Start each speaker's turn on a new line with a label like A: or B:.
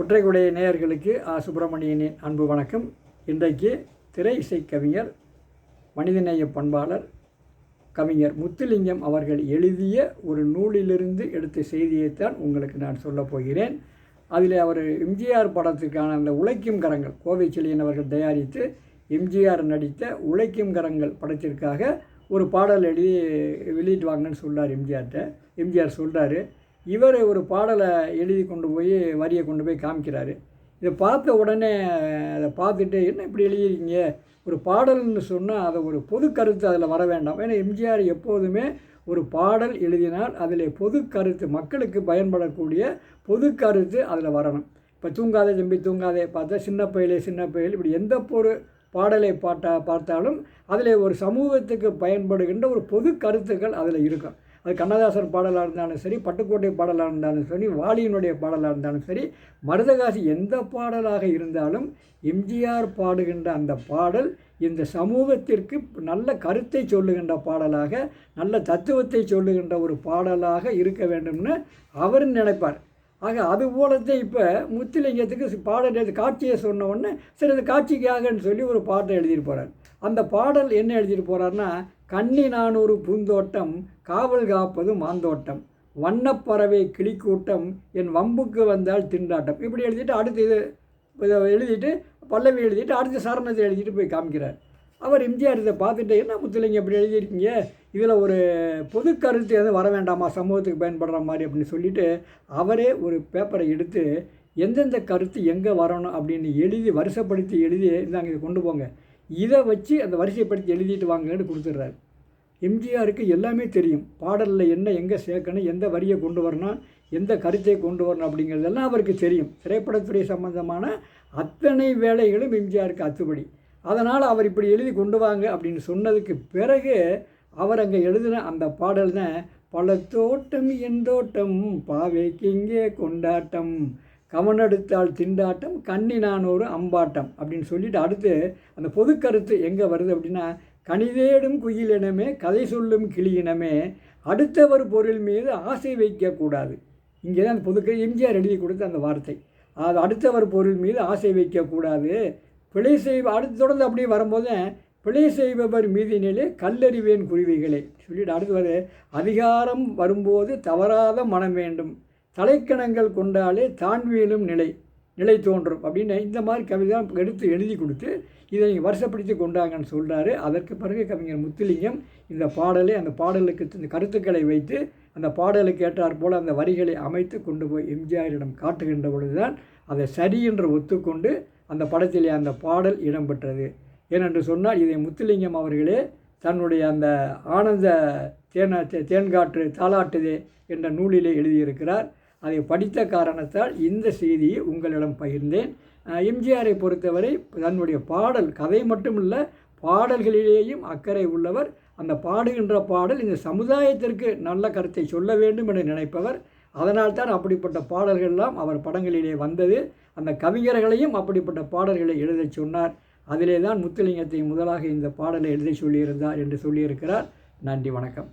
A: குற்றைக்குடைய நேயர்களுக்கு ஆ சுப்பிரமணியனின் அன்பு வணக்கம். இன்றைக்கு திரை இசை கவிஞர் மனிதநேய பண்பாளர் கவிஞர் முத்துலிங்கம் அவர்கள் எழுதிய ஒரு நூலிலிருந்து எடுத்த செய்தியைத்தான் உங்களுக்கு நான் சொல்லப் போகிறேன். அதில் அவர் எம்ஜிஆர் படத்துக்கான அந்த உழைக்கும் கரங்கள் கோவை செழியன் அவர்கள் தயாரித்து எம்ஜிஆர் நடித்த உழைக்கும் கரங்கள் படத்திற்காக ஒரு பாடல் எழுதி வெளியிட்டு வாங்கன்னு சொல்கிறார் எம்ஜிஆர்கிட்ட. எம்ஜிஆர் சொல்கிறாரு இவர் ஒரு பாடலை எழுதி கொண்டு போய் வரியை கொண்டு போய் காமிக்கிறாரு. இதை பார்த்த உடனே அதை பார்த்துட்டு என்ன இப்படி எழுதியிருக்கீங்க? ஒரு பாடல்னு சொன்னால் அதை ஒரு பொது கருத்து அதில் வர வேண்டாம். ஏன்னா எம்ஜிஆர் எப்போதுமே ஒரு பாடல் எழுதினால் அதில் பொது கருத்து மக்களுக்கு பயன்படக்கூடிய பொது கருத்து அதில் வரணும். இப்போ தூங்காதே தம்பி தூங்காதே பார்த்தா சின்ன பயிலே சின்ன பயில் இப்படி எந்த ஒரு பாடலை பாட்டா பார்த்தாலும் அதில் ஒரு சமூகத்துக்கு பயன்படுகின்ற ஒரு பொது கருத்துக்கள் அதில் இருக்கும். அது கண்ணதாசன் பாடலாக இருந்தாலும் சரி பட்டுக்கோட்டை பாடலாக இருந்தாலும் சரி வாலியினுடைய பாடலாக இருந்தாலும் சரி மருதகாசி எந்த பாடலாக இருந்தாலும் எம்ஜிஆர் பாடுகின்ற அந்த பாடல் இந்த சமூகத்திற்கு நல்ல கருத்தை சொல்லுகின்ற பாடலாக நல்ல தத்துவத்தை சொல்லுகின்ற ஒரு பாடலாக இருக்க வேண்டும்னு அவர் நினைப்பார். ஆக அது போலத்தான் இப்போ முத்துலிங்கத்துக்கு பாடல் காட்சியை சொன்ன உடனே சரி அது காட்சிக்காகன்னு சொல்லி ஒரு பாட்டை எழுதிட்டு போகிறார் அந்த பாடல் என்ன எழுதிட்டு போகிறாருன்னா கன்னி நானூறு பூந்தோட்டம் காவல் காப்பது மாந்தோட்டம். வண்ணப்பறவை கிளிக்கூட்டம் என் வம்புக்கு வந்தால் திண்டாட்டம். இப்படி எழுதிட்டு அடுத்து இது இதை எழுதிட்டு பல்லவி எழுதிட்டு அடுத்த சரணத்தை எழுதிட்டு போய் காமிக்கிறார். அவர் எம்ஜிஆர் இதை பார்த்துட்டு என்ன முத்துலிங்க இப்படி எழுதியிருக்கீங்க? இதில் ஒரு பொது கருத்து எதுவும் வர வேண்டாமா? சமூகத்துக்கு பயன்படுற மாதிரி அப்படின்னு சொல்லிட்டு அவரே ஒரு பேப்பரை எடுத்து எந்தெந்த கருத்து எங்கே வரணும்? அப்படின்னு எழுதி வருஷப்படுத்தி எழுதி இந்தாங்க இதை கொண்டு போங்க. இதை வச்சு அந்த வரிசைப்படுத்தி எழுதிட்டு வாங்கன்னு கொடுத்துட்றாரு. எம்ஜிஆருக்கு எல்லாமே தெரியும். பாடலில் என்ன எங்கே சேர்க்கணும் எந்த வரியை கொண்டு வரணும் எந்த கருத்தை கொண்டு வரணும் அப்படிங்கிறதெல்லாம் அவருக்கு தெரியும். திரைப்படத்துறை சம்பந்தமான அத்தனை வேலைகளும் எம்ஜிஆருக்கு அத்துப்படி அதனால் அவர் இப்படி எழுதி கொண்டு வாங்க அப்படின்னு சொன்னதுக்கு பிறகு அவர் அங்கே எழுதின அந்த பாடல் தான் பல தோட்டம் என் தோட்டம் பாவைக்கு இங்கே கொண்டாட்டம் கவனெடுத்தால் திண்டாட்டம் கண்ணி அம்பாட்டம் அப்படின்னு சொல்லிட்டு அடுத்து அந்த பொது கருத்து எங்கே வருது அப்படின்னா கனிதேடும் குயிலினமே கதை சொல்லும் கிளியினமே அடுத்தவர் பொருள் மீது ஆசை வைக்கக்கூடாது. இங்கே தான் அந்த பொதுக்க எம்ஜிஆர் எழுதி கொடுத்த அந்த வார்த்தை. அது அடுத்தவர் பொருள் மீது ஆசை வைக்கக்கூடாது. பிழை செய் அடுத்து தொடர்ந்து அப்படியே வரும்போது பிழை செய்பவர் மீதினிலே கல்லறிவேன் குருவிகளே. சொல்லிட்டு அடுத்து வரு அதிகாரம் வரும்போது தவறாத மனம் வேண்டும். தலைக்கணங்கள் கொண்டாலே தாழ்வியலும் நிலை நிலை தோன்றும். அப்படின்னு இந்த மாதிரி கவிதை எடுத்து எழுதி கொடுத்து இதை நீங்கள் வருஷப்படுத்தி கொண்டாங்கன்னு சொல்கிறாரு அதற்கு பிறகு கவிஞர் முத்துலிங்கம் இந்த பாடலை அந்த பாடலுக்கு இந்த கருத்துக்களை வைத்து அந்த பாடலுக்கு ஏற்றாற் போல் அந்த வரிகளை அமைத்து கொண்டு போய் எம்ஜிஆரிடம் காட்டுகின்ற பொழுதுதான் அதை சரி என்று ஒத்துக்கொண்டு அந்த படத்திலே அந்த பாடல் இடம்பெற்றது. ஏனென்று சொன்னால் இதை முத்துலிங்கம் அவர்களே தன்னுடைய அந்த ஆனந்த தேனா தேன்காற்று தாளாட்டுதே என்ற நூலிலே எழுதியிருக்கிறார். அதை படித்த காரணத்தால் இந்த செய்தியை உங்களிடம் பகிர்ந்தேன். எம்ஜிஆரை பொறுத்தவரை தன்னுடைய பாடல் கதை மட்டும் இல்லை பாடல்களிலேயும் அக்கறை உள்ளவர். அந்த பாடுகின்ற பாடல் இந்த சமுதாயத்திற்கு நல்ல கருத்தை சொல்ல வேண்டும் என்று நினைப்பவர். அதனால்தான் அப்படிப்பட்ட பாடல்கள்லாம் அவர் படங்களிலே வந்தது. அந்த கவிஞர்களையும் அப்படிப்பட்ட பாடல்களை எழுதச் சொன்னார். அதிலே தான் முத்துலிங்கத்தை முதலாக இந்த பாடலை எழுதி சொல்லியிருந்தார் என்று சொல்லியிருக்கிறார். நன்றி வணக்கம்.